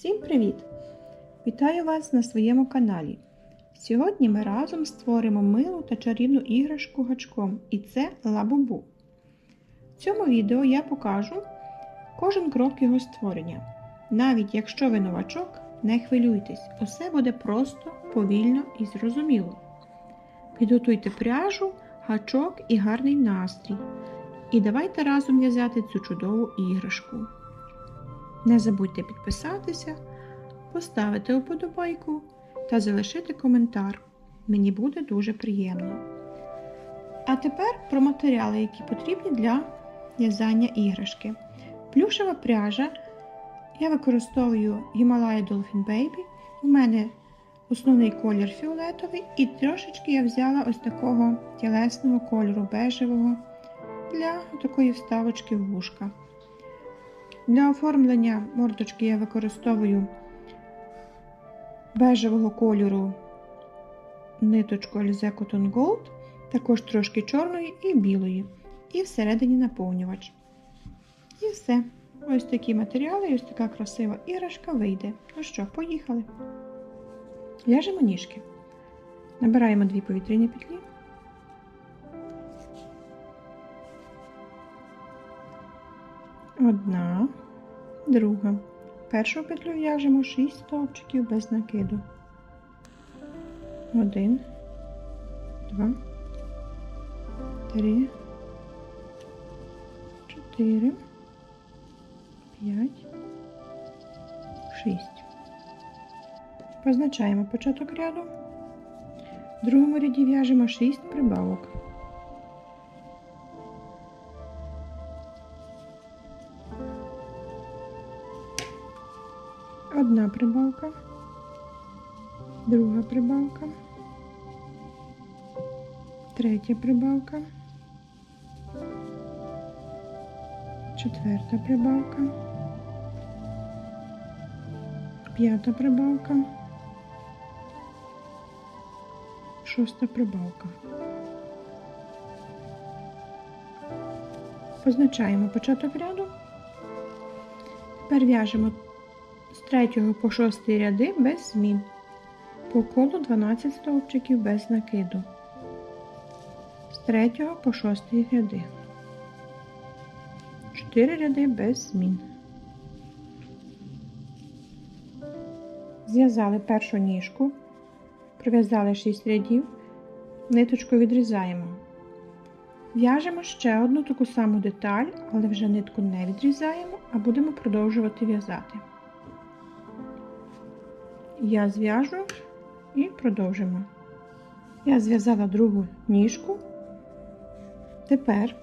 Всім привіт! Вітаю вас на своєму каналі. Сьогодні ми разом створимо милу та чарівну іграшку гачком, і це лабубу. В цьому відео я покажу кожен крок його створення. Навіть якщо ви новачок, не хвилюйтесь, усе буде просто, повільно і зрозуміло. Підготуйте пряжу, гачок і гарний настрій. І давайте разом в'язати цю чудову іграшку. Не забудьте підписатися, поставити вподобайку та залишити коментар. Мені буде дуже приємно. А тепер про матеріали, які потрібні для в'язання іграшки. Плюшева пряжа. Я використовую Himalaya Dolphin Baby. У мене основний колір фіолетовий, і трошечки я взяла ось такого тілесного кольору бежевого для такої вставочки в вушка. Для оформлення мордочки я використовую бежевого кольору ниточку Alize Cotton Gold, також трошки чорної і білої, і всередині наповнювач. І все. Ось такі матеріали ось така красива іграшка вийде. Ну що, поїхали. В'яжемо ніжки. Набираємо дві повітряні петлі. Одна, друга. Першу петлю в'яжемо 6 стовпчиків без накиду. Один, два, три, чотири, п'ять, шість. Позначаємо початок ряду. В другому ряді в'яжемо 6 прибавок. Одна прибавка, друга прибавка, третя прибавка, четверта прибавка, п'ята прибавка, шоста прибавка. Позначаємо початок ряду. Тепер в'яжемо 3 по 6 ряди без змін. По колу 12 стовпчиків без накиду. З 3 по 6 ряди. 4 ряди без змін. Зв'язали першу ніжку, пров'язали 6 рядів, ниточку відрізаємо. В'яжемо ще одну таку саму деталь, але вже нитку не відрізаємо, а будемо продовжувати в'язати. Я зв'яжу і продовжимо. Я зв'язала другу ніжку. Тепер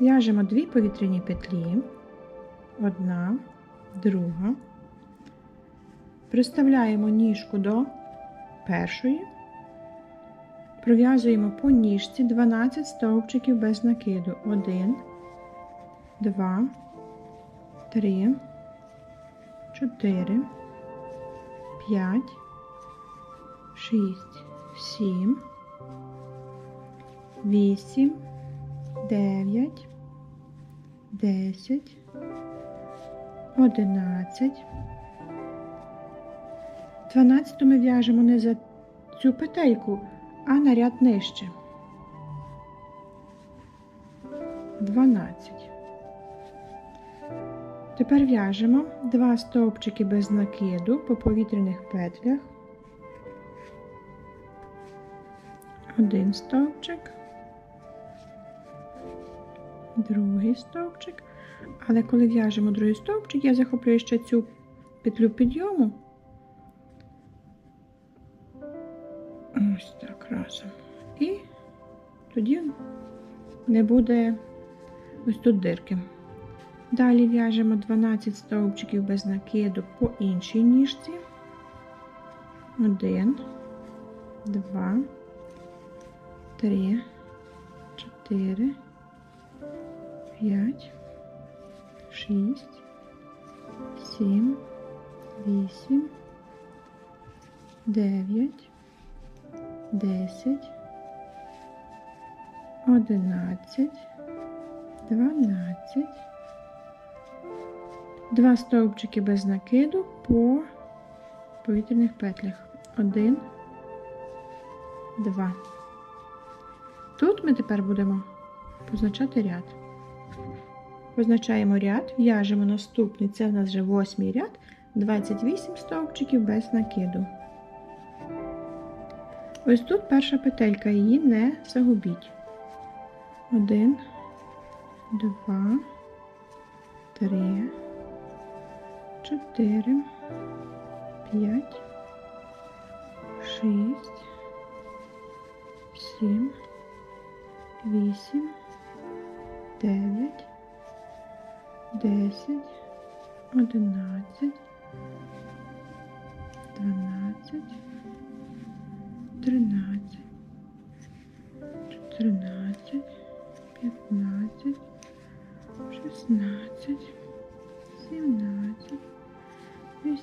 в'яжемо дві повітряні петлі, одна, друга. Приставляємо ніжку до першої, пров'язуємо по ніжці 12 стовпчиків без накиду. 1, 2, 3, 4, 5, 6, 7, 8, 9, 10, 11. 12 ми в'яжемо не за цю петельку, а на ряд нижче. 12. Тепер в'яжемо два стовпчики без накиду по повітряних петлях. Один стовпчик, другий стовпчик. Але коли в'яжемо другий стовпчик, я захоплюю ще цю петлю підйому. Ось так разом. І тоді не буде ось тут дирки. Далі в'яжемо 12 стовпчиків без накиду по іншій ніжці. 1, 2, 3, 4, 5, 6, 7, 8, 9, 10, 11, 12, Два стовпчики без накиду по повітряних петлях. Один, два. Тут ми тепер будемо позначати ряд. Позначаємо ряд, в'яжемо наступний, це в нас вже восьмий ряд, 28 стовпчиків без накиду. Ось тут перша петелька, її не загубіть. Один, два, три, Чотири, пять, шість, 7, вісім, дев'ять, десять, одинадцять, 12, тринадцять, чотирнадцять, пятнадцять, 16,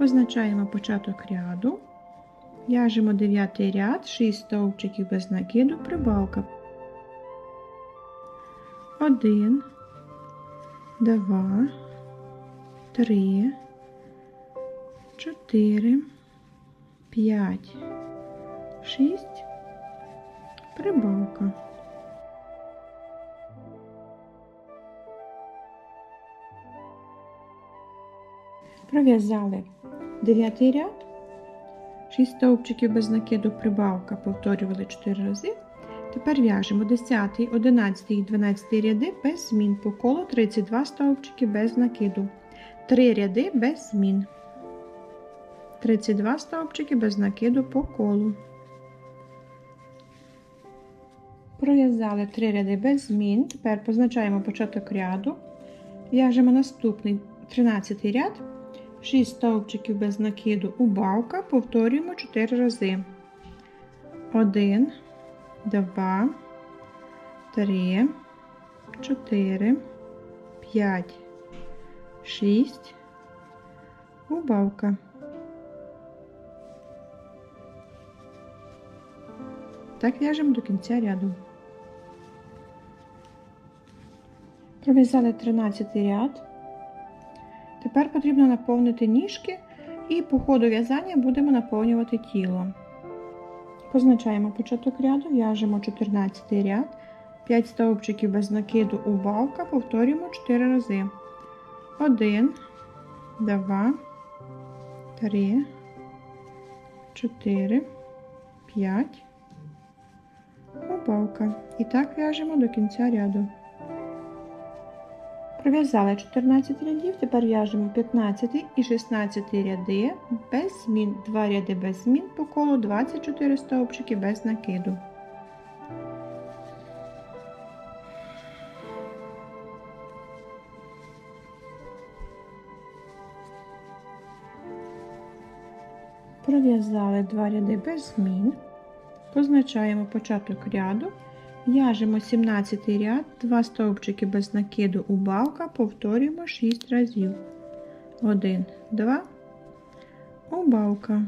позначаємо початок ряду, в'яжемо дев'ятий ряд, 6 стовпчиків без накиду, прибавка. 1, 2, 3, 4, 5, 6, прибавка. Пров'язали дев'ятий ряд, 6 стовпчиків без накиду прибавка, повторювали 4 рази. Тепер в'яжемо 10, 11 і 12 ряди без змін по колу 32 стовпчики без накиду. 3 ряди без змін. 32 стовпчики без накиду по колу. Пров'язали 3 ряди без змін. Тепер позначаємо початок ряду. В'яжемо наступний 13 ряд. 6 стовпчиків без накиду убавка, повторюємо 4 рази. 1, 2, 3, 4, 5, 6, убавка. Так в'яжемо до кінця ряду. Пров'язали 13 ряд. Тепер потрібно наповнити ніжки і по ходу в'язання будемо наповнювати тіло. Позначаємо початок ряду, в'яжемо 14 ряд, 5 стовпчиків без накиду убавка, повторюємо 4 рази. 1, 2, 3, 4, 5, убавка. І так в'яжемо до кінця ряду. Пров'язали 14 рядів, тепер в'яжемо 15 і 16 ряди без змін, 2 ряди без змін по колу 24 стовпчики без накиду. Пров'язали 2 ряди без змін, позначаємо початок ряду. В'яжемо 17 ряд, 2 стовпчики без накиду убавка, повторюємо 6 разів. 1, 2, убавка.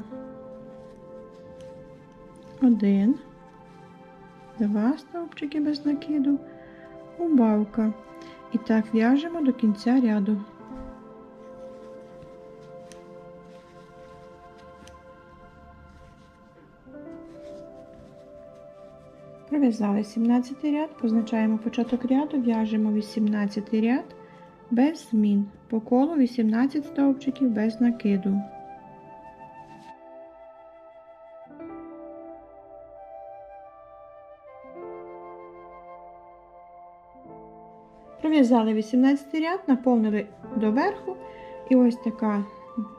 1, 2 стовпчики без накиду, убавка. І так в'яжемо до кінця ряду. Пров'язали 17 ряд, позначаємо початок ряду, в'яжемо 18 ряд без змін. По колу 18 стовпчиків без накиду. Пров'язали 18 ряд, наповнили доверху, і ось така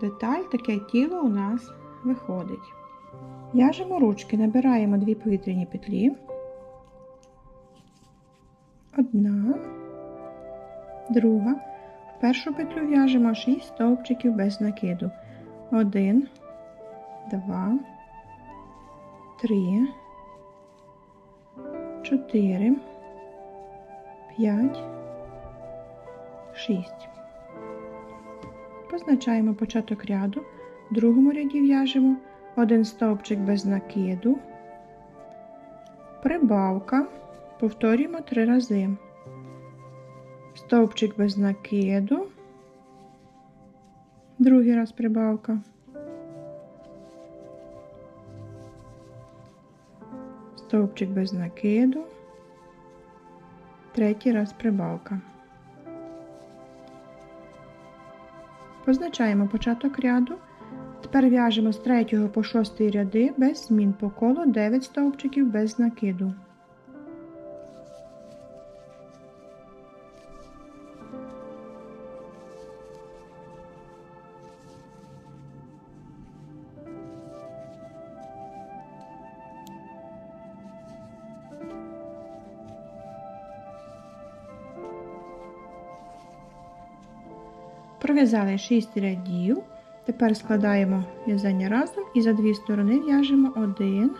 деталь, таке тіло у нас виходить. В'яжемо ручки, набираємо дві повітряні петлі. Одна, друга. В першу петлю в'яжемо 6 стовпчиків без накиду. Один, два, три, чотири, п'ять, шість. Позначаємо початок ряду. В другому ряді в'яжемо один стовпчик без накиду, прибавка, повторюємо три рази. Стовпчик без накиду, другий раз прибавка. Стовпчик без накиду, третій раз прибавка. Позначаємо початок ряду. Тепер в'яжемо з 3 по 6 ряди без змін по колу 9 стовпчиків без накиду. Пров'язали 6 рядів. Тепер складаємо в'язання разом і за дві сторони в'яжемо 1,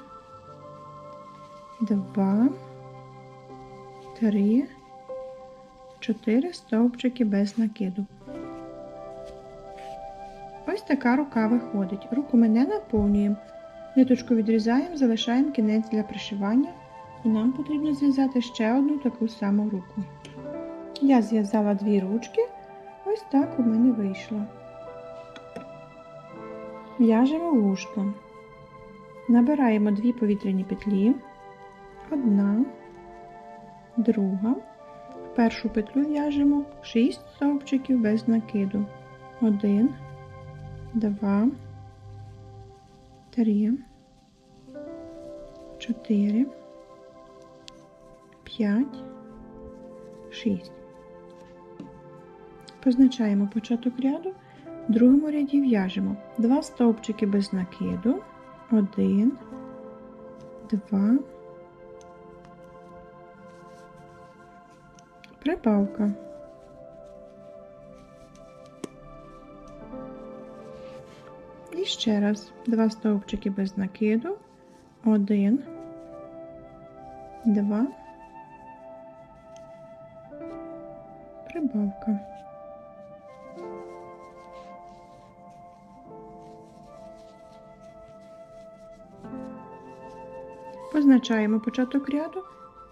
2, 3, 4 стовпчики без накиду. Ось така рука виходить. Руку ми не наповнюємо. Ниточку відрізаємо, залишаємо кінець для пришивання. І нам потрібно зв'язати ще одну таку саму руку. Я зв'язала дві ручки. Ось так у мене вийшло. В'яжемо вушко. Набираємо дві повітряні петлі, одна, друга. В першу петлю в'яжемо 6 стовпчиків без накиду. 1, 2, 3, 4, 5, 6. Позначаємо початок ряду. В другому ряді в'яжемо 2 стовпчики без накиду, 1, 2, прибавка. І ще раз 2 стовпчики без накиду, 1, 2, прибавка. Позначаємо початок ряду.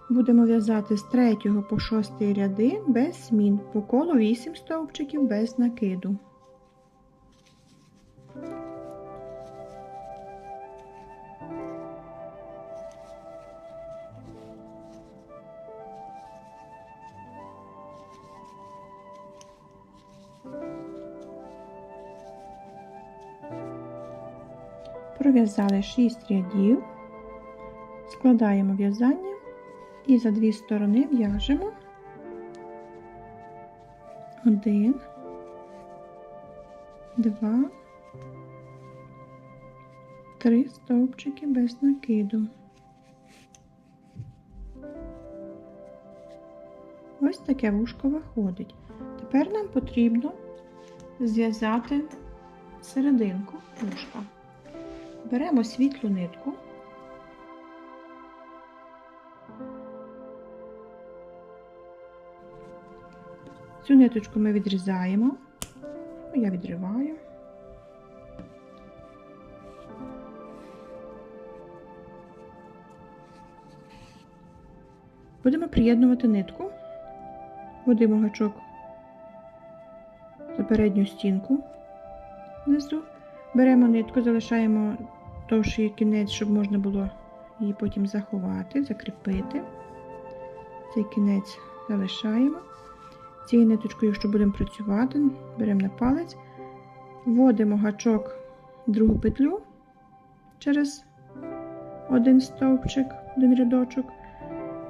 Будемо в'язати з 3 по 6 ряди без змін по колу 8 стовпчиків без накиду. Пров'язали 6 рядів. Складаємо в'язання і за дві сторони в'яжемо один, два, три стовпчики без накиду. Ось таке вушко виходить. Тепер нам потрібно зв'язати серединку вушка. Беремо світлу нитку. Цю ниточку ми відрізаємо. Ну, Я відриваю. Будемо приєднувати нитку, вводимо гачок за передню стінку внизу, беремо нитку, залишаємо довший кінець, щоб можна було її потім заховати, закріпити. Цей кінець залишаємо. Цією ниточкою, що будемо працювати, беремо на палець, вводимо гачок другу петлю через один стовпчик, один рядочок,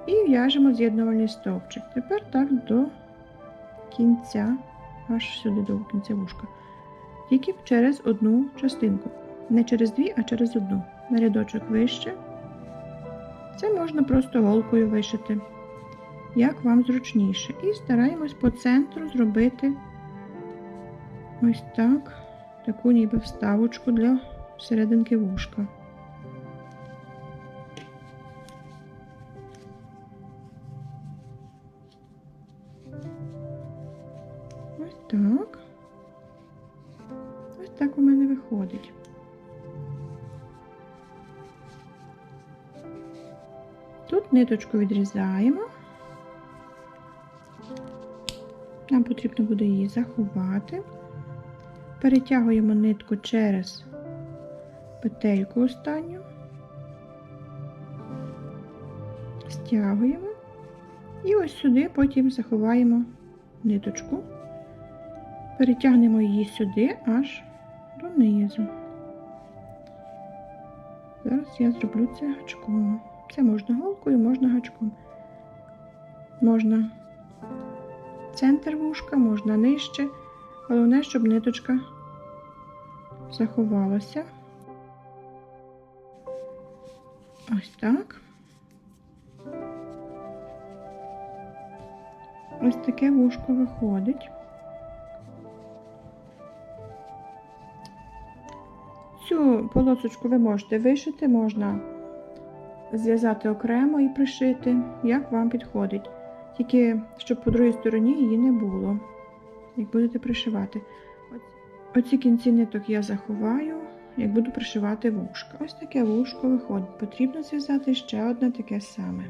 і в'яжемо з'єднувальний стовпчик. Тепер так до кінця, аж сюди до кінця вушка. Тільки через одну частинку. Не через дві, а через одну. На рядочок вище. Це можна просто голкою вишити як вам зручніше. І стараємось по центру зробити ось так таку ніби вставочку для серединки вушка. Ось так. Ось так у мене виходить. Тут ниточку відрізаємо. Нам потрібно буде її заховати. Перетягуємо нитку через петельку останню, стягуємо і ось сюди потім заховаємо ниточку, перетягнемо її сюди аж донизу. Зараз я зроблю це гачком. Це можна голкою, можна гачком. Можна центр вушка, можна нижче. Головне, щоб ниточка заховалася. Ось так. Ось таке вушко виходить. Цю полосочку ви можете вишити, можна зв'язати окремо і пришити, як вам підходить. Тільки щоб по другій стороні її не було, як будете пришивати. Оці кінці ниток я заховаю, як буду пришивати вушко. Ось таке вушко виходить. Потрібно зв'язати ще одне таке саме.